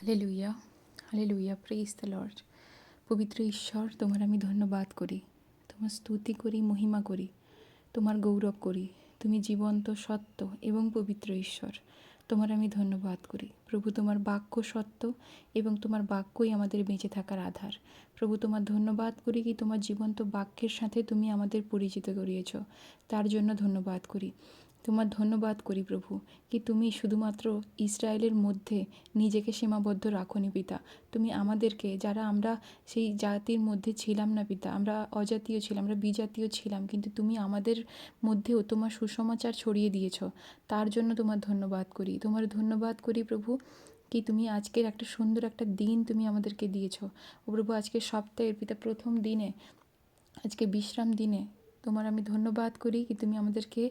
Hallelujah hallelujah praise the lord পবিত্র ঈশ্বর, তোমার আমি ধন্যবাদ করি। তোমার স্তুতি করি, মহিমা করি। তোমার গৌরব করি। তুমি জীবন্ত, সত্য এবং পবিত্র ঈশ্বর। তোমার আমি ধন্যবাদ করি। প্রভু, তোমার বাক্য সত্য এবং তোমার বাক্যই আমাদের বেঁচে থাকার আধার। প্রভু, তোমার ধন্যবাদ করি কি তোমার জীবন্ত বাক্যের সাথে তুমি আমাদের পরিচিত করিয়েছ। তার জন্য ধন্যবাদ করি। তোমার ধন্যবাদ করি প্রভু, কি তুমি শুধুমাত্র ইসরায়েলের মধ্যে নিজেকে সীমাবদ্ধ রাখনি পিতা। তুমি আমাদেরকে, যারা আমরা সেই জাতির মধ্যে ছিলাম না পিতা, আমরা অজাতীয় ছিলাম, আমরা বিজাতীয় ছিলাম, কিন্তু তুমি আমাদের মধ্যেও তোমার সুসমাচার ছড়িয়ে দিয়েছ। তার জন্য তোমার ধন্যবাদ করি। তোমার ধন্যবাদ করি প্রভু, কি তুমি আজকের একটা সুন্দর একটা দিন তুমি আমাদেরকে দিয়েছ। ও প্রভু আজকে সপ্তাহের পিতা প্রথম দিনে, আজকে বিশ্রাম দিনে তোমার আমি ধন্যবাদ করি কি তুমি আমাদেরকে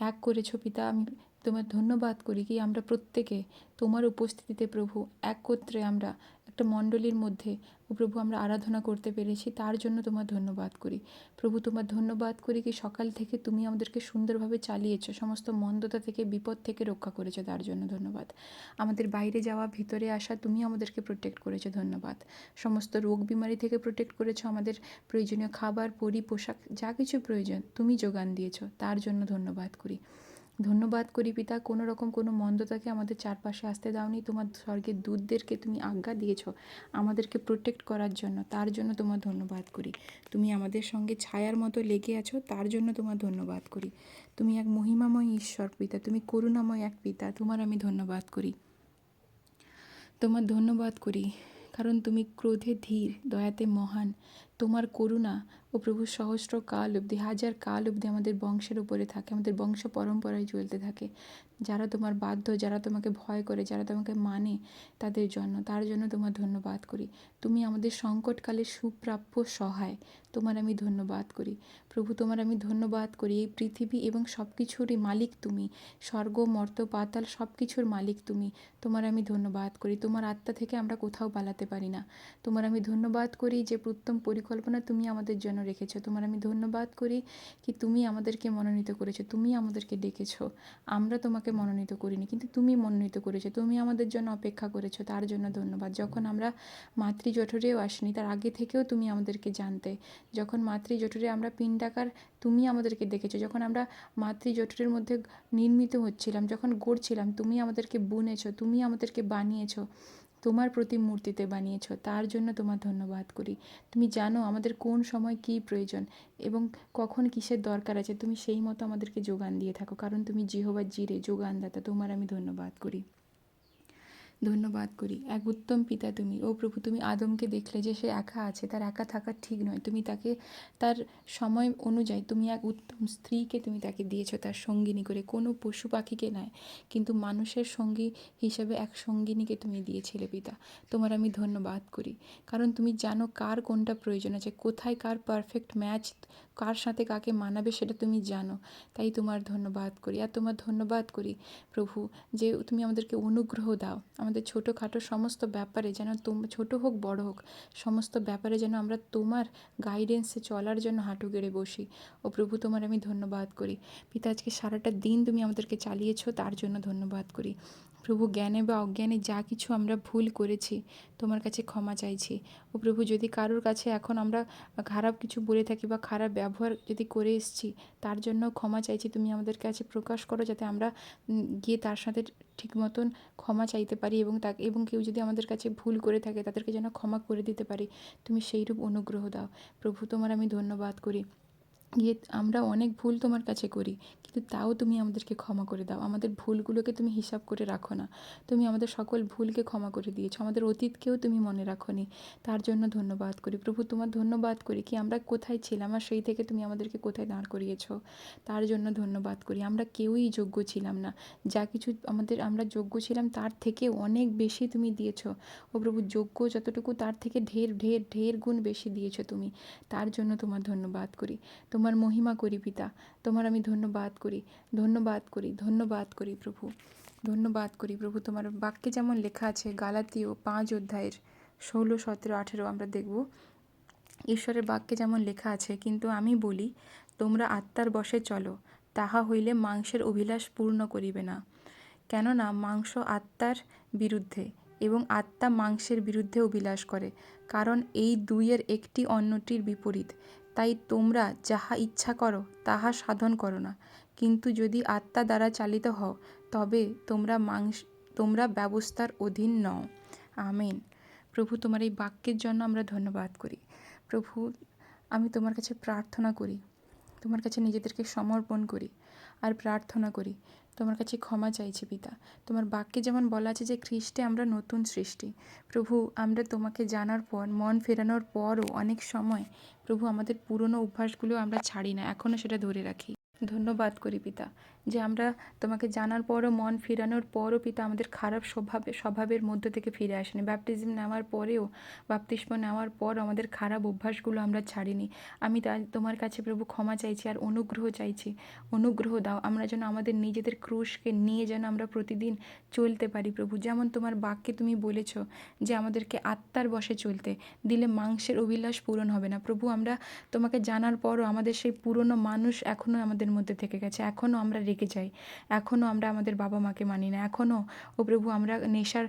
এক করেছ, পিতা। আমি তোমার ধন্যবাদ করি কি আমরা প্রত্যেকে তোমার উপস্থিতিতে প্রভু একত্রে আমরা একটা মণ্ডলীর মধ্যে, ও প্রভু আমরা আরাধনা করতে পেরেছি, তার জন্য তোমার ধন্যবাদ করি। প্রভু, তোমার ধন্যবাদ করি কি সকাল থেকে তুমি আমাদেরকে সুন্দরভাবে চালিয়েছো, সমস্ত মন্দতা থেকে, বিপদ থেকে রক্ষা করেছ তার জন্য ধন্যবাদ। আমাদের বাইরে যাওয়া, ভিতরে আসা, তুমি আমাদেরকে প্রোটেক্ট করেছ, ধন্যবাদ। সমস্ত রোগ বিমারি থেকে প্রোটেক্ট করেছ, আমাদের প্রয়োজনীয় খাবার, পরি, পোশাক, যা কিছু প্রয়োজন, তুমি যোগান দিয়েছ, তার জন্য ধন্যবাদ করি। ধন্যবাদ করি পিতা কোনো রকম কোনো মন্দতাকে আমাদের চারপাশে আসতে দাওনি। তোমার স্বর্গের দূতদেরকে তুমি আজ্ঞা দিয়েছ আমাদেরকে প্রোটেক্ট করার জন্য। তার জন্য তোমার ধন্যবাদ করি। তুমি আমাদের সঙ্গে ছায়ার মতো লেগে আছো, তার জন্য তোমার ধন্যবাদ করি। তুমি এক মহিমাময় ঈশ্বর পিতা, তুমি করুণাময় এক পিতা, তোমার আমি ধন্যবাদ করি। তোমার ধন্যবাদ করি, কারণ তুমি ক্রোধে ধীর, দয়াতে মহান তোমার করুণা ও প্রভু সহস্র কাল অবধি, হাজার কাল অবধি আমাদের বংশের উপরে থাকে, আমাদের বংশ পরম্পরায় চলতে থাকে। যারা তোমার বাধ্য, যারা তোমাকে ভয় করে, যারা তোমাকে মানে তাদের জন্য, তার জন্য তোমার ধন্যবাদ করি। তুমি আমাদের সংকটকালে সুপ্রাপ্য সহায়, তোমার আমি ধন্যবাদ করি। প্রভু, তোমার আমি ধন্যবাদ করি। এই পৃথিবী এবং সব কিছুরই মালিক তুমি। স্বর্গ, মর্ত, পাতাল সব কিছুর মালিক তুমি। তোমার আমি ধন্যবাদ করি। তোমার আত্মা থেকে আমরা কোথাও পালাতে পারি না। তোমার আমি ধন্যবাদ করি যে উত্তম পরিকল্পনা তুমি আমাদের জন্য রেখেছো। তোমার আমি ধন্যবাদ করি কি তুমি আমাদেরকে মনোনীত করেছ, তুমি আমাদেরকে ডেকেছো। আমরা তোমাকে মনোনীত করিনি, কিন্তু তুমি মনোনীত করেছ। তুমি আমাদের জন্য অপেক্ষা করেছ, তার জন্য ধন্যবাদ। যখন আমরা মাতৃজঠরেও আসিনি, তার আগে থেকেও তুমি আমাদেরকে জানতে। যখন মাতৃজঠরে আমরা পিণ্ডাকার তুমি আমাদেরকে দেখেছ। যখন আমরা মাতৃজঠরের মধ্যে নির্মিত হচ্ছিলাম, যখন গড়ছিলাম, তুমি আমাদেরকে বুনেছো, তুমি আমাদেরকে বানিয়েছো। তোমার প্রতিমূর্তিতে বানিয়েছ, তার জন্য তোমার ধন্যবাদ করি। তুমি জানো আমাদের কোন সময় কী প্রয়োজন এবং কখন কিসের দরকার আছে, তুমি সেই মতো আমাদেরকে যোগান দিয়ে থাকো, কারণ তুমি জিহবা জিরে যোগানদাতা, তোমার আমি ধন্যবাদ করি। ধন্যবাদ করি। এক উত্তম পিতা তুমি। ও প্রভু, তুমি আদমকে দেখলে যে সে একা আছে, তার একা থাকা ঠিক নয়। তুমি তাকে, তার সময় অনুযায়ী তুমি এক উত্তম স্ত্রীকে তুমি তাকে দিয়েছ, তার সঙ্গিনী করে। কোনো পশু পাখিকে নয়, কিন্তু মানুষের সঙ্গী হিসেবে এক সঙ্গিনীকে তুমি দিয়েছিলে পিতা। তোমার আমি ধন্যবাদ করি। কারণ তুমি জানো কার কোনটা প্রয়োজন আছে, কোথায় কার পারফেক্ট ম্যাচ কার সাথে কাকে মানাবে সেটা তুমি জানো। তাই তোমার ধন্যবাদ করি। আর তোমার ধন্যবাদ করি প্রভু, যে তুমি আমাদেরকে অনুগ্রহ দাও। আমাদের ছোটোখাটো সমস্ত ব্যাপারে যেন তোম, ছোটো হোক, বড় হোক, সমস্ত ব্যাপারে যেন আমরা তোমার গাইডেন্সে চলার জন্য হাঁটু গেড়ে বসি। ও প্রভু, তোমার আমি ধন্যবাদ করি। পিতা, আজকে সারাটা দিন তুমি আমাদেরকে চালিয়েছো, তার জন্য ধন্যবাদ করি। প্রভু জ্ঞানে বা অজ্ঞানে যা কিছু আমরা ভুল করেছি, তোমার কাছে ক্ষমা চাইছি। ও প্রভু, যদি কারোর কাছে এখন আমরা খারাপ কিছু বলে থাকি বা খারাপ ব্যবহার যদি করে এসেছি, তার জন্য ক্ষমা চাইছি। তুমি আমাদের কাছে প্রকাশ করো যাতে আমরা গিয়ে তার সাথে ঠিক মতন ক্ষমা চাইতে পারি এবং তাকে এবং কেউ যদি আমাদের কাছে ভুল করে থাকে, তাদেরকে যেন ক্ষমা করে দিতে পারি। তুমি সেইরূপ অনুগ্রহ দাও। প্রভু, তোমার আমি ধন্যবাদ করি। গিয়ে আমরা অনেক ভুল তোমার কাছে করি, কিন্তু তাও তুমি আমাদেরকে ক্ষমা করে দাও। আমাদের ভুলগুলোকে তুমি হিসাব করে রাখো না। তুমি আমাদের সকল ভুলকে ক্ষমা করে দিয়েছ। আমাদের অতীতকেও তুমি মনে রাখো নি। তার জন্য ধন্যবাদ করি। প্রভু, তোমার ধন্যবাদ করি কি আমরা কোথায় ছিলাম আর সেই থেকে তুমি আমাদেরকে কোথায় দাঁড় করিয়েছো? তার জন্য ধন্যবাদ করি। আমরা কেউই যোগ্য ছিলাম না। যা কিছু আমাদের, আমরা যোগ্য ছিলাম তার থেকে অনেক বেশি তুমি দিয়েছ। ও প্রভু, যোগ্য যতটুকু তার থেকে ঢের ঢের ঢের গুণ বেশি দিয়েছ তুমি। তার জন্য তোমার ধন্যবাদ করি। তোমার মহিমা করি পিতা, তোমার আমি ধন্যবাদ করি ধন্যবাদ করি ধন্যবাদ করি প্রভু, ধন্যবাদ করি প্রভু। তোমার বাক্যে যেমন লেখা আছে, গালাতীয় পাঁচ অধ্যায়ের ষোলো, সতেরো, আঠেরো আমরা দেখব। ঈশ্বরের বাক্যে যেমন লেখা আছে, কিন্তু আমি বলি, তোমরা আত্মার বশে চলো, তাহা হইলে মাংসের অভিলাষ পূর্ণ করিবে না। কেননা মাংস আত্মার বিরুদ্ধে এবং আত্মা মাংসের বিরুদ্ধে অভিলাষ করে, কারণ এই দুইয়ের একটি অন্যটির বিপরীত। তাই তোমরা যাহা ইচ্ছা করো, তাহা সাধন করো না। কিন্তু যদি আত্মা দ্বারা চালিত হও, তবে তোমরা মাংস, তোমরা ব্যবস্থার অধীন নও। আমেন। প্রভু, তোমার এই বাক্যের জন্য আমরা ধন্যবাদ করি। প্রভু, আমি তোমার কাছে প্রার্থনা করি, তোমার কাছে নিজেদেরকে সমর্পণ করি আর প্রার্থনা করি তোমার কাছে ক্ষমা চাইছি পিতা। তোমার বাক্যে যেমন বলা আছে যে, খ্রিস্টে আমরা নতুন সৃষ্টি। প্রভু, আমরা তোমাকে জানার পর, মন ফেরানোর পরও অনেক সময় প্রভু আমাদের পুরনো অভ্যাসগুলো আমরা ছাড়ি না। এখনও সেটা ধরে রাখি। ধন্যবাদ করি পিতা। যে আমরা তোমাকে জানার পরও মন ফেরানোর পরও পিতা আমাদের খারাপ স্বভাবে, স্বভাবের মধ্য থেকে ফিরে আসেনি। ব্যাপটিজম নেওয়ার পরেও, বাপতিস্ম নেওয়ার পর আমাদের খারাপ অভ্যাসগুলো আমরা ছাড়িনি। আমি তাই তোমার কাছে প্রভু ক্ষমা চাইছি আর অনুগ্রহ চাইছি। অনুগ্রহ দাও, আমরা যেন আমাদের নিজেদের ক্রুশকে নিয়ে যেন আমরা প্রতিদিন চলতে পারি প্রভু। যেমন তোমার বাক্যে তুমি বলেছ যে আমাদেরকে আত্মার বশে চলতে, দিলে মাংসের অভিলাষ পূরণ হবে না। প্রভু, আমরা তোমাকে জানার পরও আমাদের সেই পুরনো মানুষ এখনও আমাদের মধ্যে থেকে গেছে। এখনও আমরা রেগে যাই। এখনও আমরা আমাদের বাবা মাকে মানি না। এখনও, ও প্রভু, আমরা নেশার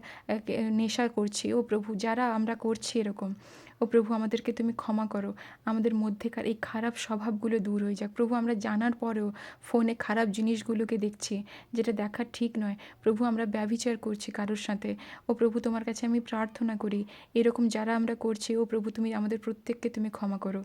নেশা করছি। ও প্রভু, যারা আমরা করছি এরকম, ও প্রভু, আমাদেরকে তুমি ক্ষমা করো। আমাদের মধ্যেকার এই খারাপ স্বভাবগুলো দূর হয়ে যাক। প্রভু, আমরা জানার পরেও ফোনে খারাপ জিনিসগুলোকে দেখছি, যেটা দেখা ঠিক নয়। প্রভু, আমরা ব্যভিচার করছি কারোর সাথে। ও প্রভু, তোমার কাছে আমি প্রার্থনা করি, এরকম যারা আমরা করছি, ও প্রভু, তুমি আমাদের প্রত্যেককে তুমি ক্ষমা করো।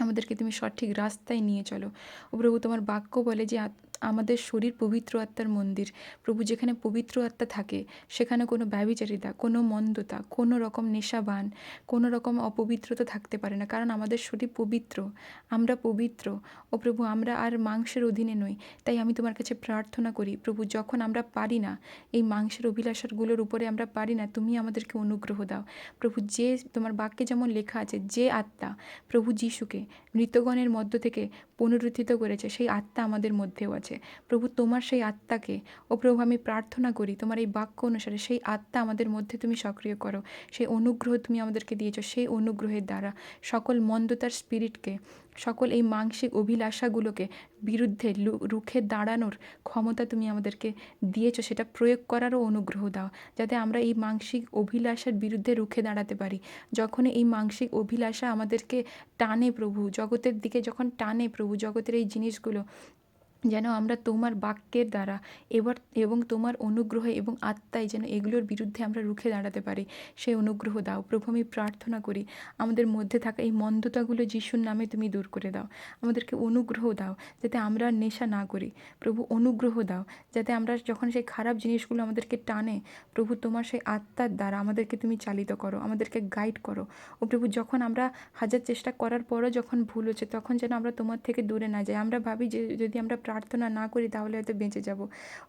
আমাদেরকে তুমি সঠিক রাস্তায় নিয়ে চলো। প্রভু তোমার বাক্য বলে যে আমাদের শরীর পবিত্র আত্মার মন্দির। প্রভু যেখানে পবিত্র আত্মা থাকে, সেখানে কোনো ব্যবিচারিতা কোনো মন্দতা, কোনো রকম নেশাবান, কোনো রকম অপবিত্রতা থাকতে পারে না। কারণ আমাদের শরীর পবিত্র, আমরা পবিত্র। ও প্রভু, আমরা আর মাংসের অধীনে নই। তাই আমি তোমার কাছে প্রার্থনা করি, প্রভু, যখন আমরা পারি না, এই মাংসের অভিলাষাগুলোর উপরে আমরা পারি না, তুমি আমাদেরকে অনুগ্রহ দাও। প্রভু, যে তোমার বাক্যে যেমন লেখা আছে, যে আত্মা প্রভু যিশুকে মৃতগণের মধ্য থেকে পুনরুত্থিত করেছে, সেই আত্মা আমাদের মধ্যেও আছে। প্রভু, তোমার সেই আত্মাকে, ও প্রভু, আমি প্রার্থনা করি, তোমার এই বাক্য অনুসারে সেই আত্মা আমাদের মধ্যে তুমি সক্রিয় করো, সেই অনুগ্রহ তুমি আমাদেরকে দিয়েছ, সেই অনুগ্রহের দ্বারা সকল মন্দতার স্পিরিটকে সকল এই মানসিক অভিলাষাগুলোকে বিরুদ্ধে রুখে দাঁড়ানোর ক্ষমতা তুমি আমাদেরকে দিয়েছ, সেটা প্রয়োগ করারও অনুগ্রহ দাও, যাতে আমরা এই মানসিক অভিলাষার বিরুদ্ধে রুখে দাঁড়াতে পারি। যখন এই মানসিক অভিলাষা আমাদেরকে টানে প্রভু, জগতের দিকে যখন টানে প্রভু, জগতের এই জিনিসগুলো যেন আমরা তোমার বাক্যের দ্বারা এবার এবং তোমার অনুগ্রহে এবং আত্মায় যেন এগুলোর বিরুদ্ধে আমরা রুখে দাঁড়াতে পারি। সেই অনুগ্রহ দাও। প্রভু আমি প্রার্থনা করি, আমাদের মধ্যে থাকা এই মন্দতাগুলো যিশুর নামে তুমি দূর করে দাও। আমাদেরকে অনুগ্রহ দাও, যাতে আমরা নেশা না করি। প্রভু, অনুগ্রহ দাও, যাতে আমরা যখন সেই খারাপ জিনিসগুলো আমাদেরকে টানে, প্রভু, তোমার সেই আত্মার দ্বারা আমাদেরকে তুমি চালিত করো, আমাদেরকে গাইড করো। ও প্রভু, যখন আমরা হাজার চেষ্টা করার পরও যখন ভুল হচ্ছে, তখন যেন আমরা তোমার থেকে দূরে না যাই। আমরা ভাবি যে যদি আমরা প্রার্থনা না করি তাহলে হয়তো বেঁচে যাব।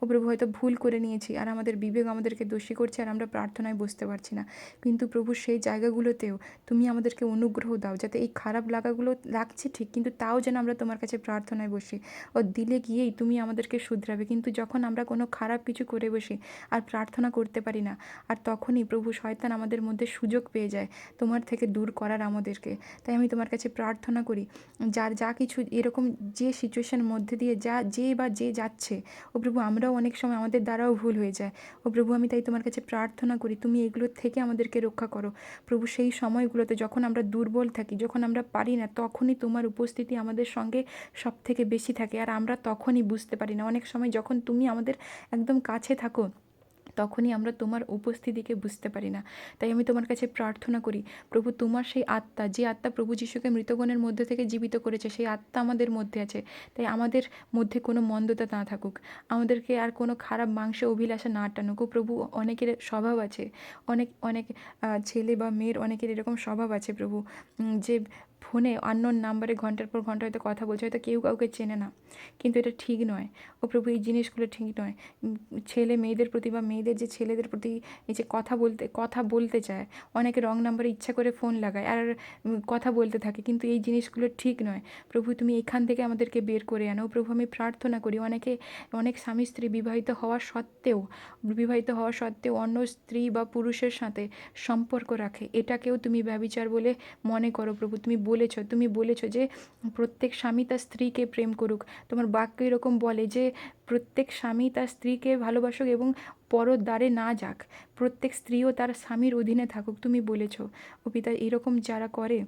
ও প্রভু, হয়তো ভুল করে নিয়েছি আর আমাদের বিবেক আমাদেরকে দোষী করছে আর আমরা প্রার্থনায় বসতে পারছি না। কিন্তু প্রভু, সেই জায়গাগুলোতেও তুমি আমাদেরকে অনুগ্রহ দাও যাতে এই খারাপ লাগাগুলো লাগছে ঠিক, কিন্তু তাও যেন আমরা তোমার কাছে প্রার্থনায় বসি। ও দিলে গিয়েই তুমি আমাদেরকে শুধরাবে, কিন্তু যখন আমরা কোনো খারাপ কিছু করে বসি আর প্রার্থনা করতে পারি না, আর তখনই প্রভু শয়তান আমাদের মধ্যে সুযোগ পেয়ে যায় তোমার থেকে দূর করার আমাদেরকে। তাই আমি তোমার কাছে প্রার্থনা করি, যার যা কিছু এরকম যে সিচুয়েশনের মধ্যে দিয়ে যা, যে বা যে যাচ্ছে, ও প্রভু আমরাও অনেক সময় আমাদের দ্বারাও ভুল হয়ে যায়। ও প্রভু, আমি তাই তোমার কাছে প্রার্থনা করি, তুমি এগুলোর থেকে আমাদেরকে রক্ষা করো। প্রভু, সেই সময়গুলোতে যখন আমরা দুর্বল থাকি, যখন আমরা পারি না, তখনই তোমার উপস্থিতি আমাদের সঙ্গে সব থেকে বেশি থাকে। আর আমরা তখনই বুঝতে পারি না। অনেক সময় যখন তুমি আমাদের একদম কাছে থাকো তখনই আমরা তোমার উপস্থিতিকে বুঝতে পারি না। তাই আমি তোমার কাছে প্রার্থনা করি, প্রভু তোমার সেই আত্মা, যে আত্মা প্রভু যিশুকে মৃতগণের মধ্যে থেকে জীবিত করেছে, সেই আত্মা আমাদের মধ্যে আছে। তাই আমাদের মধ্যে কোনো মন্দতা না থাকুক। আমাদেরকে আর কোনো খারাপ মাংসে অভিলাষা না টানুক। প্রভু, অনেকের স্বভাব আছে। অনেক অনেক ছেলে বা মেয়ের অনেকের এরকম স্বভাব আছে প্রভু। যে ফোনে আননোন নাম্বারে ঘণ্টার পর ঘণ্টা হয়তো কথা বলছে, হয়তো কেউ কাউকে চেনে না। কিন্তু এটা ঠিক নয়। ও প্রভু, এই জিনিসগুলো ঠিক নয়। ছেলে মেয়েদের প্রতি বা মেয়েদের যে ছেলেদের প্রতি এই যে কথা বলতে কথা বলতে চায়, অনেকে রং নাম্বারে ইচ্ছা করে ফোন লাগায় আর কথা বলতে থাকে। কিন্তু এই জিনিসগুলো ঠিক নয়। প্রভু, তুমি এখান থেকে আমাদেরকে বের করে আনো। প্রভু, আমি প্রার্থনা করি, অনেকে, অনেক স্বামী স্ত্রী বিবাহিত হওয়া সত্ত্বেও, বিবাহিত হওয়া সত্ত্বেও অন্য স্ত্রী বা পুরুষের সাথে সম্পর্ক রাখে। এটাকেও তুমি ব্যবিচার বলে মনে করো প্রভু। তুমি বলেছ, তুমি বলেছ যে প্রত্যেক স্বামী তার স্ত্রীকে প্রেম করুক। তোমার বাক্য এরকম বলে যে প্রত্যেক স্বামী তার স্ত্রীকে ভালোবাসুক এবং পরর দ্বারে না যাক। প্রত্যেক স্ত্রীও তার স্বামীর অধীনে থাকুক, তুমি বলেছ। ও পিতা এরকম যারা করে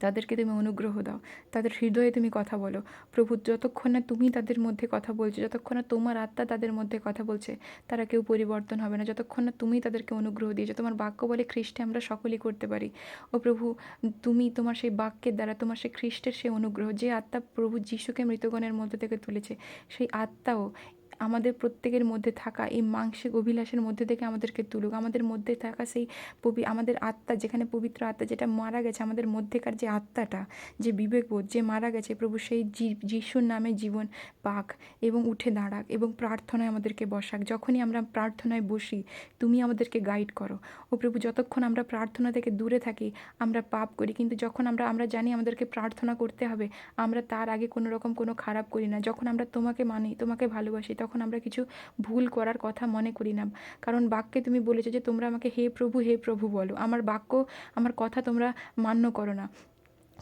তাদেরকে তুমি অনুগ্রহ দাও। তাদের হৃদয়ে তুমি কথা বলো। প্রভু, যতক্ষণ না তুমি তাদের মধ্যে কথা বলছো, যতক্ষণ না তোমার আত্মা তাদের মধ্যে কথা বলছে, তারা কেউ পরিবর্তন হবে না। যতক্ষণ না তুমি তাদেরকে অনুগ্রহ দিয়েছ, তোমার বাক্য বলে খ্রিস্টে আমরা সকলেই করতে পারি। ও প্রভু, তুমি তোমার সেই বাক্যের দ্বারা, তোমার সেই খ্রিস্টের সেই অনুগ্রহ, যে আত্মা প্রভু যিশুকে মৃতগণের মধ্যে থেকে তুলেছে, সেই আত্মাও আমাদের প্রত্যেকের মধ্যে থাকা, এই মাংসিক অভিলাষের মধ্যে থেকে আমাদেরকে তুলুক। আমাদের মধ্যে থাকা সেই পবি, আমাদের আত্মা, যেখানে পবিত্র আত্মা যেটা মারা গেছে, আমাদের মধ্যেকার যে আত্মাটা, যে বিবেকবোধ যে মারা গেছে, প্রভু সেই যিশুর নামে জীবন পাক এবং উঠে দাঁড়াক এবং প্রার্থনায় আমাদেরকে বসাক। যখনই আমরা প্রার্থনায় বসি, তুমি আমাদেরকে গাইড করো। ও প্রভু, যতক্ষণ আমরা প্রার্থনা থেকে দূরে থাকি, আমরা পাপ করি। কিন্তু যখন আমরা আমরা জানি আমাদেরকে প্রার্থনা করতে হবে, আমরা তার আগে কোনো রকম কোনো খারাপ করি না। যখন আমরা তোমাকে মানি, তোমাকে ভালোবাসি, তখন আমরা কিছু ভুল করার কথা মনে করি না। কারণ বাক্যে তুমি বলেছ যে, তোমরা আমাকে হে প্রভু হে প্রভু বলো। আমার বাক্য, আমার কথা তোমরা মান্য করো না।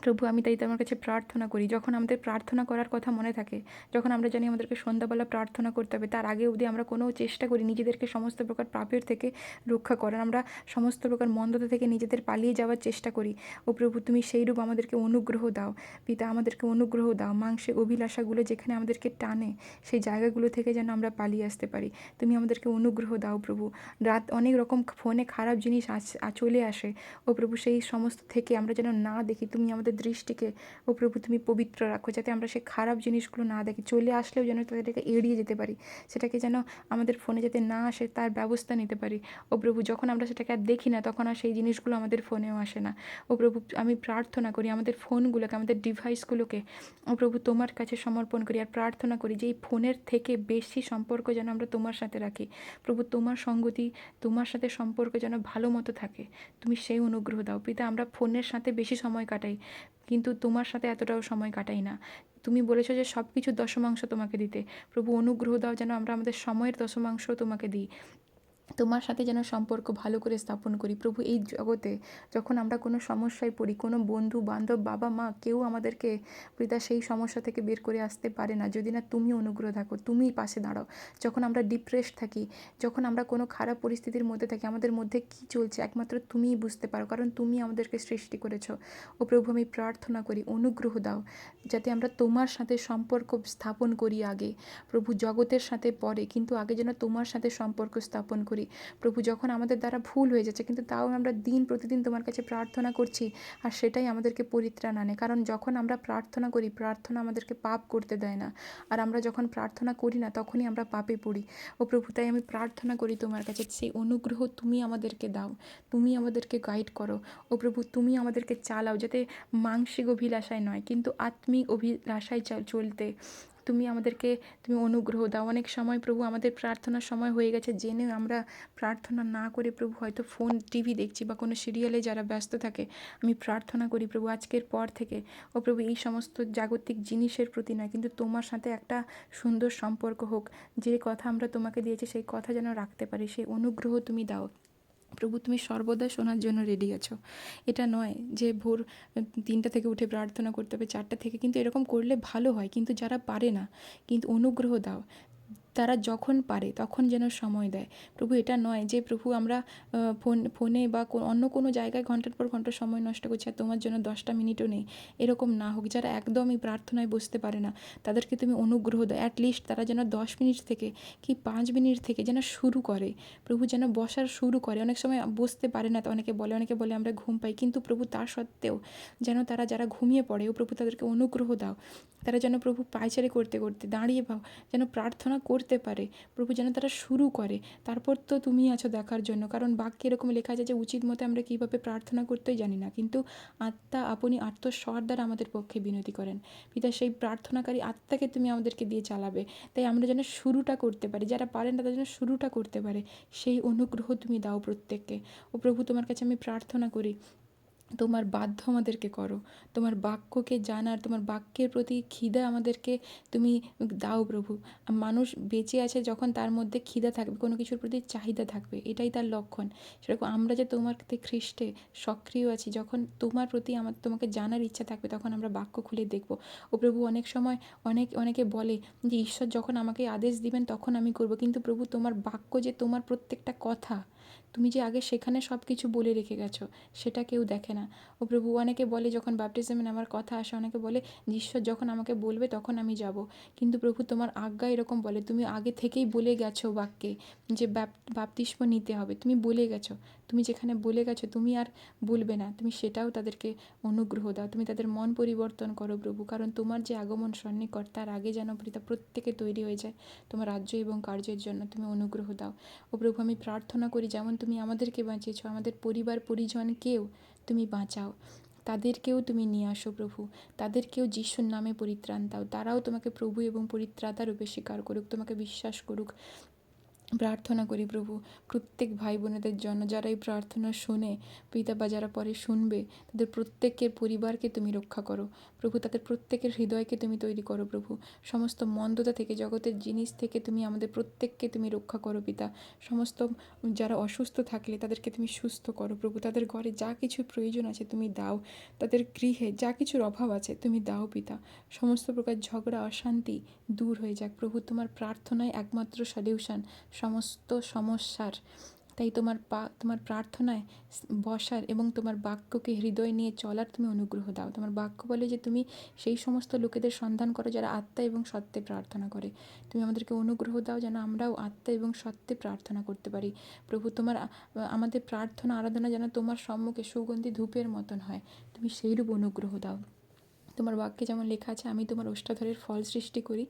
প্রভু, আমি তাই তোমার কাছে প্রার্থনা করি, যখন আমাদের প্রার্থনা করার কথা মনে থাকে, যখন আমরা জানি আমাদেরকে সন্ধ্যাবেলা প্রার্থনা করতে হবে, তার আগে অবধি আমরা কোনো চেষ্টা করি নিজেদেরকে সমস্ত প্রকার পাপের থেকে রক্ষা করার, আমরা সমস্ত প্রকার মন্দতা থেকে নিজেদের পালিয়ে যাওয়ার চেষ্টা করি। ও প্রভু, তুমি সেই রূপ আমাদেরকে অনুগ্রহ দাও, পিতা আমাদেরকে অনুগ্রহ দাও মাংসের অভিলাষাগুলো যেখানে আমাদেরকে টানে, সেই জায়গাগুলো থেকে যেন আমরা পালিয়ে আসতে পারি। তুমি আমাদেরকে অনুগ্রহ দাও প্রভু। রাত অনেক রকম ফোনে খারাপ জিনিস চলে আসে। ও প্রভু, সেই সমস্ত থেকে আমরা যেন না দেখি, তুমি আমাদের দৃষ্টিকে ও প্রভু তুমি পবিত্র রাখো, যাতে আমরা সেই খারাপ জিনিসগুলো না দেখি। চলে আসলেও যেন তাদেরকে এড়িয়ে যেতে পারি। সেটাকে যেন আমাদের ফোনে যাতে না আসে, তার ব্যবস্থা নিতে পারি। ও প্রভু, যখন আমরা সেটাকে আর দেখি না, তখন আর সেই জিনিসগুলো আমাদের ফোনেও আসে না। ও প্রভু, আমি প্রার্থনা করি আমাদের ফোনগুলোকে, আমাদের ডিভাইসগুলোকে, ও প্রভু, তোমার কাছে সমর্পণ করি আর প্রার্থনা করি যে এই ফোনের থেকে বেশি সম্পর্ক যেন আমরা তোমার সাথে রাখি। প্রভু, তোমার সঙ্গতি, তোমার সাথে সম্পর্ক যেন ভালো মতো থাকে। তুমি সেই অনুগ্রহ দাও। পিতা, আমরা ফোনের সাথে বেশি সময় কাটাই। কিন্তু তোমার সাথে এতটাও সময় কাটাই না। তুমি বলেছ যে সব কিছুর দশমাংশ তোমাকে দিতে। প্রভু, অনুগ্রহ দাও যেন আমরা আমাদের সময়ের দশমাংশ তোমাকে দিই। তোমার সাথে যেন সম্পর্ক ভালো করে স্থাপন করি। প্রভু, এই জগতে যখন আমরা কোনো সমস্যায় পড়ি, কোনো বন্ধু, বান্ধব, বাবা, মা, কেউ আমাদেরকে পিতা সেই সমস্যা থেকে বের করে আসতে পারে না। যদি না তুমি অনুগ্রহ থাকো তুমি পাশে দাঁড়াও। যখন আমরা ডিপ্রেসড থাকি, যখন আমরা কোনো খারাপ পরিস্থিতির মধ্যে থাকি, আমাদের মধ্যে কী চলছে একমাত্র তুমিই বুঝতে পারো, কারণ তুমি আমাদেরকে সৃষ্টি করেছ। ও প্রভু, আমি প্রার্থনা করি, অনুগ্রহ দাও, যাতে আমরা তোমার সাথে সম্পর্ক স্থাপন করি আগে। প্রভু, জগতের সাথে পরে কিন্তু আগে যেন তোমার সাথে সম্পর্ক স্থাপন করি। প্রভু, যখন আমাদের দ্বারা ভুল হয়ে যাচ্ছে, কিন্তু তাও আমরা দিন প্রতিদিন তোমার কাছে প্রার্থনা করছি আর সেটাই আমাদেরকে পরিত্রাণ আনে। কারণ যখন আমরা প্রার্থনা করি, প্রার্থনা আমাদেরকে পাপ করতে দেয় না। আর আমরা যখন প্রার্থনা করি না, তখনই আমরা পাপে পড়ি। ও প্রভু, তাই আমি প্রার্থনা করি তোমার কাছে সেই অনুগ্রহ তুমি আমাদেরকে দাও, তুমি আমাদেরকে গাইড করো। ও প্রভু, তুমি আমাদেরকে চালাও, যাতে মাংসিক অভিলাষায় নয়, কিন্তু আত্মিক অভিলাষায় চল- চলতে তুমি আমাদেরকে, তুমি অনুগ্রহ দাও। অনেক সময় প্রভু আমাদের প্রার্থনার সময় হয়ে গেছে, জেনে আমরা প্রার্থনা না করে প্রভু হয়তো ফোন, টিভি দেখছি বা কোনো সিরিয়ালে যারা ব্যস্ত থাকে, আমি প্রার্থনা করি প্রভু আজকের পর থেকে। ও প্রভু, এই সমস্ত জাগতিক জিনিসের প্রতি নয় কিন্তু তোমার সাথে একটা সুন্দর সম্পর্ক হোক। যে কথা আমরা তোমাকে দিয়েছি, সেই কথা যেন রাখতে পারি, সেই অনুগ্রহ তুমি দাও। প্রভু, তুমি সর্বদা শোনার জন্য রেডি আছো। এটা নয় যে ভোর তিনটা থেকে উঠে প্রার্থনা করতে হবে, চারটা থেকে, কিন্তু এরকম করলে ভালো হয়। কিন্তু যারা পারে না, কিন্তু অনুগ্রহ দাও। তারা যখন পারে, তখন যেন সময় দেয়। প্রভু, এটা নয় যে প্রভু আমরা ফোন, ফোনে বা অন্য কোনো জায়গায় ঘণ্টার পর ঘণ্টা সময় নষ্ট করছি আর তোমার জন্য দশটা মিনিটও নেই। এরকম না হোক, যারা একদমই প্রার্থনায় বসতে পারে না, তাদেরকে তুমি অনুগ্রহ দাও। অ্যাটলিস্ট তারা যেন দশ মিনিট থেকে কি পাঁচ মিনিট থেকে যেন শুরু করে। প্রভু যেন বসার শুরু করে। অনেক সময় বসতে পারে না তো অনেকে বলে অনেকে বলে আমরা ঘুম পাই, কিন্তু প্রভু তা সত্ত্বেও যেন তারা যারা ঘুমিয়ে পড়ে, ও প্রভু তাদেরকে অনুগ্রহ দাও। তারা যেন প্রভু পায়চারি করতে করতে দাঁড়িয়ে পাও যেন প্রার্থনা করতে পারে, প্রভু যেন তারা শুরু করে। তারপর তো তুমি আছো দেখার জন্য, কারণ বাক্যে এরকম লেখা আছে যে উচিত মতে আমরা কীভাবে প্রার্থনা করতেই জানি না, কিন্তু আত্মা আপনি আত্মস্বর দ্বারা আমাদের পক্ষে বিনতি করেন। পিতা, সেই প্রার্থনাকারী আত্মাকে তুমি আমাদেরকে দিয়ে চালাবে। তাই আমরা যেন শুরুটা করতে পারি, যারা পারেন তারা যেন শুরুটা করতে পারে। সেই অনুগ্রহ তুমি দাও প্রত্যেককে। ও প্রভু, তোমার কাছে আমি প্রার্থনা করি তোমার বাধ্য আমাদেরকে করো। তোমার বাক্যকে জানার তোমার বাক্যের প্রতি খিদে আমাদেরকে তুমি দাও প্রভু। মানুষ বেঁচে আছে যখন তার মধ্যে খিদা থাকবে, কোনো কিছুর প্রতি চাহিদা থাকবে, এটাই তার লক্ষণ। সেরকম আমরা যে তোমার খ্রিস্টে সক্রিয় আছি, যখন তোমার প্রতি আমার, তোমাকে জানার ইচ্ছা থাকবে, তখন আমরা বাক্য খুলে দেখব। ও প্রভু, অনেক সময় অনেক, অনেকে বলে যে, ঈশ্বর যখন আমাকে আদেশ দিবেন, তখন আমি করব। কিন্তু প্রভু, তোমার বাক্য যে তোমার প্রত্যেকটা কথা তুমি যে আগে সেখানে সব কিছু বলে রেখে গেছো, সেটা কেউ দেখে না। ও প্রভু অনেকে বলে যখন ব্যাপটিজমে আমার কথা আসে, অনেকে বলে ঈশ্বর যখন আমাকে বলবে তখন আমি যাব। কিন্তু প্রভু তোমার আজ্ঞা এরকম বলে, তুমি আগে থেকেই বলে গেছো বাক্যে যে বাপতিস্ম নিতে হবে। তুমি বলে গেছো, তুমি যেখানে বলে গেছো, তুমি আর বলবে না। তুমি সেটাও তাদেরকে অনুগ্রহ দাও। তুমি তাদের মন পরিবর্তন করো প্রভু। কারণ তোমার যে আগমন সন্নিকট, তার আগে যেন পিতা প্রত্যেকে তৈরি হয়ে যায়। তোমার রাজ্য এবং কার্যের জন্য তুমি অনুগ্রহ দাও। ও প্রভু, আমি প্রার্থনা করি যেমন তুমি আমাদেরকে বাঁচিয়েছ, আমাদের পরিবার পরিজনকেও তুমি বাঁচাও। তাদেরকেও তুমি নিয়ে আসো প্রভু। তাদেরকেও যিশুর নামে পরিত্রাণ দাও। তারাও তোমাকে প্রভু এবং পরিত্রাতা রূপে স্বীকার করুক, তোমাকে বিশ্বাস করুক। প্রার্থনা করি প্রভু, প্রত্যেক ভাই বোনেদের জন্য যারা এই প্রার্থনা শোনে পিতা বা যারা পরে শুনবে, তাদের প্রত্যেকের পরিবারকে তুমি রক্ষা করো। প্রভু, তাদের প্রত্যেকের হৃদয়কে তুমি তৈরি করো প্রভু। সমস্ত মন্দতা থেকে, জগতের জিনিস থেকে তুমি আমাদের প্রত্যেককে তুমি রক্ষা করো পিতা। সমস্ত যারা অসুস্থ থাকলে তাদেরকে তুমি সুস্থ করো প্রভু। তাদের ঘরে যা কিছু প্রয়োজন আছে তুমি দাও। তাদের গৃহে যা কিছুর অভাব আছে তুমি দাও পিতা। সমস্ত প্রকার ঝগড়া, অশান্তি দূর হয়ে যাক প্রভু। তোমার প্রার্থনায় একমাত্র সলিউশন সমস্ত সমস্যার, তাই তোমার পা তোমার প্রার্থনায় বসার এবং তোমার বাক্যকে হৃদয় নিয়ে চলার তুমি অনুগ্রহ দাও। তোমার বাক্য বলে যে তুমি সেই সমস্ত লোকেদের সন্ধান করো যারা আত্মা এবং সত্যে প্রার্থনা করে। তুমি আমাদেরকে অনুগ্রহ দাও যেন আমরাও আত্মা এবং সত্যে প্রার্থনা করতে পারি। প্রভু, তোমার আমাদের প্রার্থনা, আরাধনা যেন তোমার সম্মুখে সুগন্ধি ধূপের মতন হয়। তুমি সেইরূপ অনুগ্রহ দাও। তোমার বাক্যে যেমন লেখা আছে, আমি তোমার ওষ্ঠাধরের ফল সৃষ্টি করি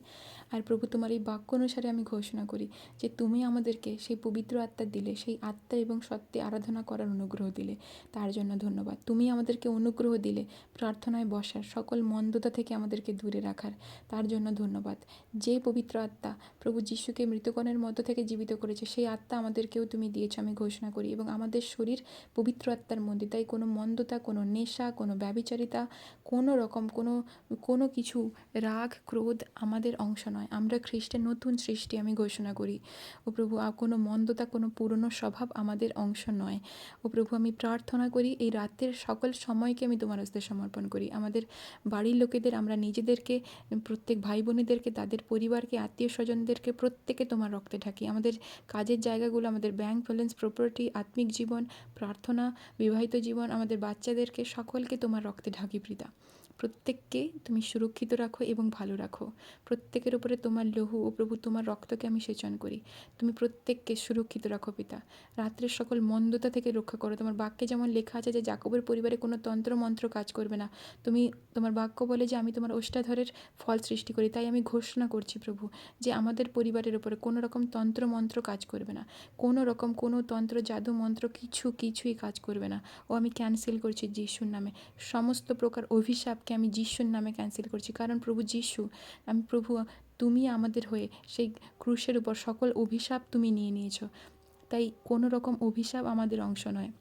আর প্রভু তোমার এই বাক্য অনুসারে আমি ঘোষণা করি যে তুমি আমাদেরকে সেই পবিত্র আত্মা দিলে, সেই আত্মা এবং সত্যে আরাধনা করার অনুগ্রহ দিলে। তার জন্য ধন্যবাদ। তুমি আমাদেরকে অনুগ্রহ দিলে, প্রার্থনায় বসার, সকল মন্দতা থেকে আমাদেরকে দূরে রাখার। তার জন্য ধন্যবাদ। যে পবিত্র আত্মা প্রভু যিশুকে মৃতকণের মধ্য থেকে জীবিত করেছে, সেই আত্মা আমাদেরকেও তুমি দিয়েছ, আমি ঘোষণা করি। এবং আমাদের শরীর পবিত্র আত্মার মধ্যে, তাই কোনো মন্দতা, কোনো নেশা, কোনো ব্যবিচারিতা, কোনো রকম কোনো কোনো কিছু রাগ, ক্রোধ আমাদের অংশ নয়। আমরা খ্রিস্টের নতুন সৃষ্টি আমি ঘোষণা করি। ও প্রভু কোনো মন্দতা, কোনো পুরনো স্বভাব আমাদের অংশ নয়। ও প্রভু, আমি প্রার্থনা করি এই রাতের সকল সময়কে আমি তোমার হস্তে সমর্পণ করি। আমাদের বাড়ির লোকেদের, আমরা নিজেদেরকে, প্রত্যেক ভাই বোনেদেরকে তাদের পরিবারকে আত্মীয় স্বজনদেরকে প্রত্যেকে তোমার রক্তে ঢাকি। আমাদের কাজের জায়গাগুলো, আমাদের ব্যাংক ব্যালেন্স প্রপার্টি আত্মিক জীবন, প্রার্থনা, বিবাহিত জীবন, আমাদের বাচ্চাদেরকে সকলকে তোমার রক্তে ঢাকি বৃদা প্রত্যেককে তুমি সুরক্ষিত রাখো এবং ভালো রাখো। প্রত্যেকের উপরে তোমার লহু ও প্রভু তোমার রক্তকে আমি সেচন করি। তুমি প্রত্যেককে সুরক্ষিত রাখো পিতা। রাত্রের সকল মন্দতা থেকে রক্ষা করো। তোমার বাক্যে যেমন লেখা আছে যে, জাকবের পরিবারে কোনো তন্ত্র মন্ত্র কাজ করবে না। তুমি, তোমার বাক্য বলে যে, আমি তোমার অষ্টাধরের ফল সৃষ্টি করি। তাই আমি ঘোষণা করছি প্রভু যে, আমাদের পরিবারের উপরে কোনো রকম তন্ত্র মন্ত্র কাজ করবে না। কোনো রকম কোনো তন্ত্র, জাদু মন্ত্র কিছু, কিছুই কাজ করবে না। ও আমি ক্যান্সেল করছি যিশুর নামে। সমস্ত প্রকার অভিশাপকে আমি যিশুর নামে ক্যান্সেল করছি। কারণ প্রভু যিশু, আমি প্রভু, তুমি আমাদের হয়ে সেই ক্রুশের উপর সকল অভিশাপ তুমি নিয়ে নিয়েছ। তাই কোনো রকম অভিশাপ আমাদের অংশ নয়।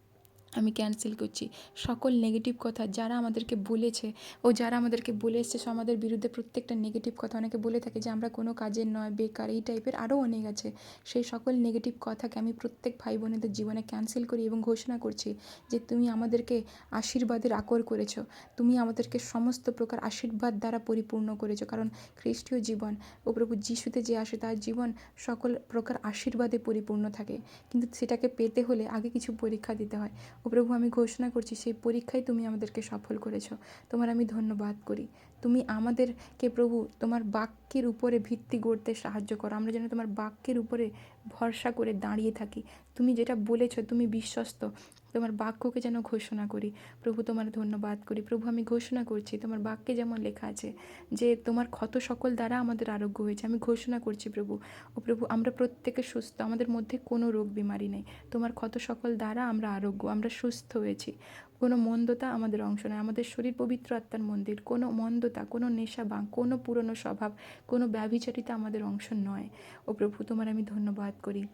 আমি ক্যান্সেল করছি। সকল নেগেটিভ কথা যারা আমাদেরকে বলেছে ও যারা আমাদেরকে বলে এসছে, সে আমাদের বিরুদ্ধে প্রত্যেকটা নেগেটিভ কথা অনেকে বলে থাকে যে আমরা কোনো কাজের নয়, বেকার, এই টাইপের আরও অনেক আছে। সেই সকল নেগেটিভ কথাকে আমি প্রত্যেক ভাই বোনেদের জীবনে ক্যান্সেল করি এবং ঘোষণা করছি যে তুমি আমাদেরকে আশীর্বাদের আকর করেছ। তুমি আমাদেরকে সমস্ত প্রকার আশীর্বাদ দ্বারা পরিপূর্ণ করেছ। কারণ খ্রিস্টীয় জীবন, ও প্রভু যিশুতে যে আসে, তার জীবন সকল প্রকার আশীর্বাদে পরিপূর্ণ থাকে। কিন্তু সেটাকে পেতে হলে আগে কিছু পরীক্ষা দিতে হয়। ও প্রভু, আমি ঘোষণা করছি, সেই পরীক্ষায় তুমি আমাদেরকে সফল করেছ। তোমার আমি ধন্যবাদ করি। তুমি আমাদেরকে প্রভু, তোমার বাক্যের উপরে ভিত্তি গড়তে সাহায্য করো। আমরা যেন তোমার বাক্যের উপরে ভরসা করে দাঁড়িয়ে থাকি। তুমি যেটা বলেছ, তুমি বিশ্বস্ত। তোমার বাক্যকে যেন ঘোষণা করি। প্রভু, তোমার ধন্যবাদ করি। প্রভু, আমি ঘোষণা করছি, তোমার বাক্যে যেমন লেখা আছে যে, তোমার ক্ষত সকল দ্বারা আমাদের আরোগ্য হয়েছে। আমি ঘোষণা করছি প্রভু। ও প্রভু, আমরা প্রত্যেকে সুস্থ, আমাদের মধ্যে কোনো রোগ বিমারি নেই। তোমার ক্ষত সকল দ্বারা আমরা আরোগ্য, আমরা সুস্থ হয়েছি। কোনো মন্দতা আমাদের অংশ নয়। আমাদের শরীর পবিত্র আত্মার মন্দির। কোনো মন্দতা, কোনো নেশা বা কোনো পুরনো স্বভাব, কোনো ব্যভিচারিতা আমাদের অংশ নয়। ও প্রভু, তোমার আমি ধন্যবাদ করি।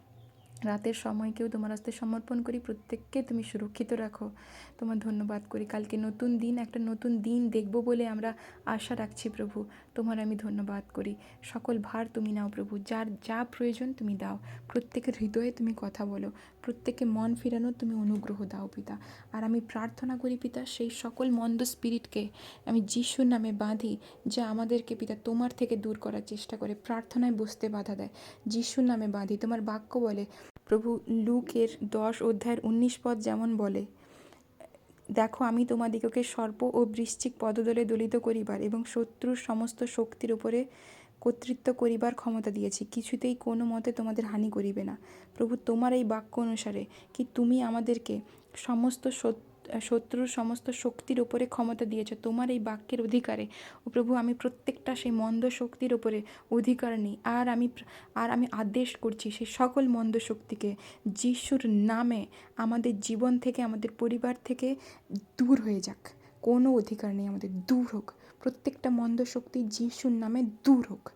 রাতের সময়কেও তোমার হস্তে সমর্পণ করি। প্রত্যেককে তুমি সুরক্ষিত রাখো। তোমার ধন্যবাদ করি। কালকে নতুন দিন, একটা নতুন দিন দেখব বলে আমরা আশা রাখছি প্রভু। তোমার আমি ধন্যবাদ করি। সকল ভার তুমি নাও প্রভু। যার যা প্রয়োজন তুমি দাও। প্রত্যেকের হৃদয়ে তুমি কথা বলো। প্রত্যেকে মন ফেরানোর তুমি অনুগ্রহ দাও পিতা। আর আমি প্রার্থনা করি পিতা, সেই সকল মন্দ স্পিরিটকে আমি যিশুর নামে বাঁধি, যা আমাদেরকে পিতা তোমার থেকে দূর করার চেষ্টা করে। প্রার্থনায় বসতে বাধা দেয়। যিশুর নামে বাঁধি। তোমার বাক্য বলে প্রভু লুকের দশ অধ্যায়ের উনিশ পদ যেমন বলে, দেখো, আমি তোমাদিগকে সর্প ও বৃশ্চিক পদদলে দলিত করিবার এবং শত্রুর সমস্ত শক্তির উপরে কর্তৃত্ব করিবার ক্ষমতা দিয়েছি। কিছুতেই কোনো মতে তোমাদের হানি করিবে না। প্রভু, তোমার এই বাক্য অনুসারে কি তুমি আমাদেরকে সমস্ত সত- শত্রুর সমস্ত শক্তির উপরে ক্ষমতা দিয়েছ। তোমার এই বাক্যের অধিকারে। ও প্রভু, আমি প্রত্যেকটা সেই মন্দ শক্তির উপরে অধিকার নিই। আর আমি আর আমি আদেশ করছি সেই সকল মন্দ শক্তিকে যিশুর নামে আমাদের জীবন থেকে, আমাদের পরিবার থেকে দূর হয়ে যাক। কোনো অধিকার নেই আমাদের। দূর হোক। প্রত্যেকটা মন্দ শক্তি যিশুর নামে দূর হোক।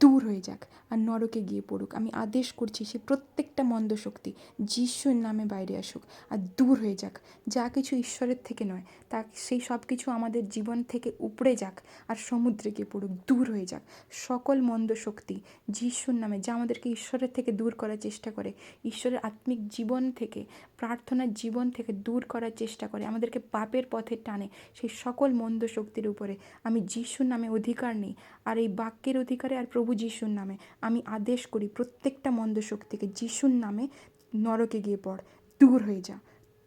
দূর হয়ে যাক আর নরকে গিয়ে পড়ুক। আমি আদেশ করছি সে প্রত্যেকটা মন্দ শক্তি যিশুর নামে বাইরে আসুক আর দূর হয়ে যাক। যা কিছু ঈশ্বরের থেকে নয়, তা সেই সব কিছু আমাদের জীবন থেকে উপড়ে যাক আর সমুদ্রে গিয়ে পড়ুক, দূর হয়ে যাক। সকল মন্দ শক্তি যিশুর নামে, যা আমাদেরকে ঈশ্বরের থেকে দূর করার চেষ্টা করে, ঈশ্বরের আত্মিক জীবন থেকে, প্রার্থনার জীবন থেকে দূর করার চেষ্টা করে, আমাদেরকে পাপের পথে টানে সেই সকল মন্দ শক্তির উপরে। আমি যিশুর নামে অধিকার নিই, আর এই বাক্যের অধিকারে আর প্রভু যিশুর নামে। আমি আদেশ করি প্রত্যেকটা মন্দ শক্তিকে যিশুর নামে নরকে গিয়ে পড়। দূর হয়ে যা।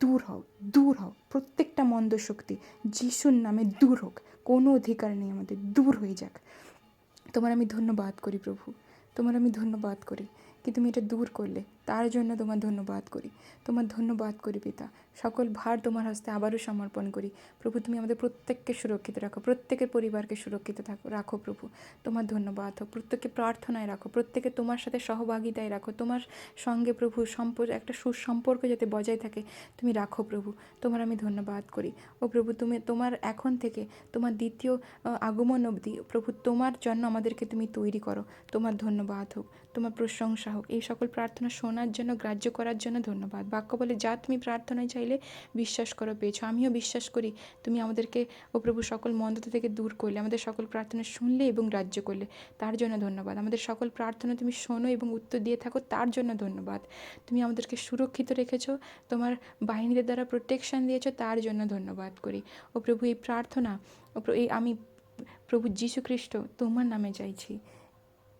দূর হও। দূর হও। প্রত্যেকটা মন্দ শক্তি যিশুর নামে দূর হোক। কোনো অধিকার নেই আমাদের। দূর হয়ে যাক। তোমার আমি ধন্যবাদ করি প্রভু। তোমার আমি ধন্যবাদ করি। কি তুমি এটা দূর করলে তার জন্য তোমার ধন্যবাদ করি। তোমার ধন্যবাদ করি পিতা। সকল ভার তোমার হস্তে আবারও সমর্পণ করি। প্রভু, তুমি আমাদের প্রত্যেককে সুরক্ষিত রাখো। প্রত্যেকের পরিবারকে সুরক্ষিত থাকো রাখো প্রভু। তোমার ধন্যবাদ হোক। প্রত্যেককে প্রার্থনায় রাখো। প্রত্যেকে তোমার সাথে সহভাগিতায় রাখো। তোমার সঙ্গে প্রভু সম্পর্ক একটা সুসম্পর্ক যাতে বজায় থাকে, তুমি রাখো প্রভু। তোমার আমি ধন্যবাদ করি। ও প্রভু, তুমি তোমার এখন থেকে তোমার দ্বিতীয় আগমন অবধি প্রভু, তোমার জন্য আমাদেরকে তুমি তৈরি করো। তোমার ধন্যবাদ হোক। তোমার প্রশংসা হোক। এই সকল প্রার্থনা শোনার জন্য, গ্রাহ্য করার জন্য ধন্যবাদ। বাক্য বলে, যা তুমি প্রার্থনায় চাইলে বিশ্বাস করো, পেয়েছ। আমিও বিশ্বাস করি তুমি আমাদেরকে ও প্রভু সকল মন্দতা থেকে দূর করলে, আমাদের সকল প্রার্থনা শুনলে এবং গ্রাহ্য করলে। তার জন্য ধন্যবাদ। আমাদের সকল প্রার্থনা তুমি শোনো এবং উত্তর দিয়ে থাকো, তার জন্য ধন্যবাদ। তুমি আমাদেরকে সুরক্ষিত রেখেছো, তোমার বাহিনীদের দ্বারা প্রোটেকশন দিয়েছ, তার জন্য ধন্যবাদ করি। ও প্রভু, এই প্রার্থনা, ও এই আমি প্রভু যীশু খ্রিস্ট তোমার নামে চাইছি।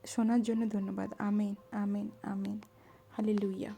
শোনার জন্য ধন্যবাদ। Amen amen amen. হালেলুইয়া